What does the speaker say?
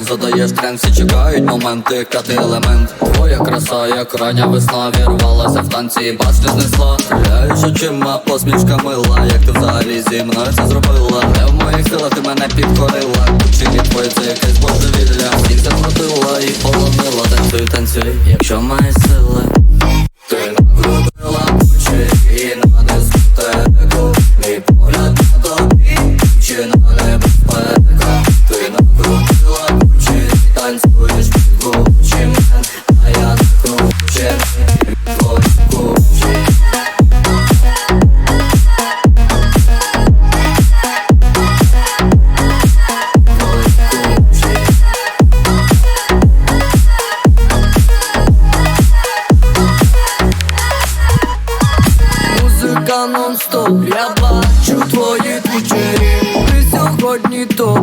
задаєш тренд, всі чекають моменти, кати елемент. Твоя краса, як рання весна, вірвалася в танці і башню знесла. Стріляєш очима, посмішка мила, як ти взагалі зі мною це зробила. Не в моїх силах ти мене підкорила. Кучері твої це якесь божевілля. Всіх захватила і полонила. Танцюй, танцюй, якщо маєш сили нон-стоп, я бачу твої кучері. Ти сьогодні то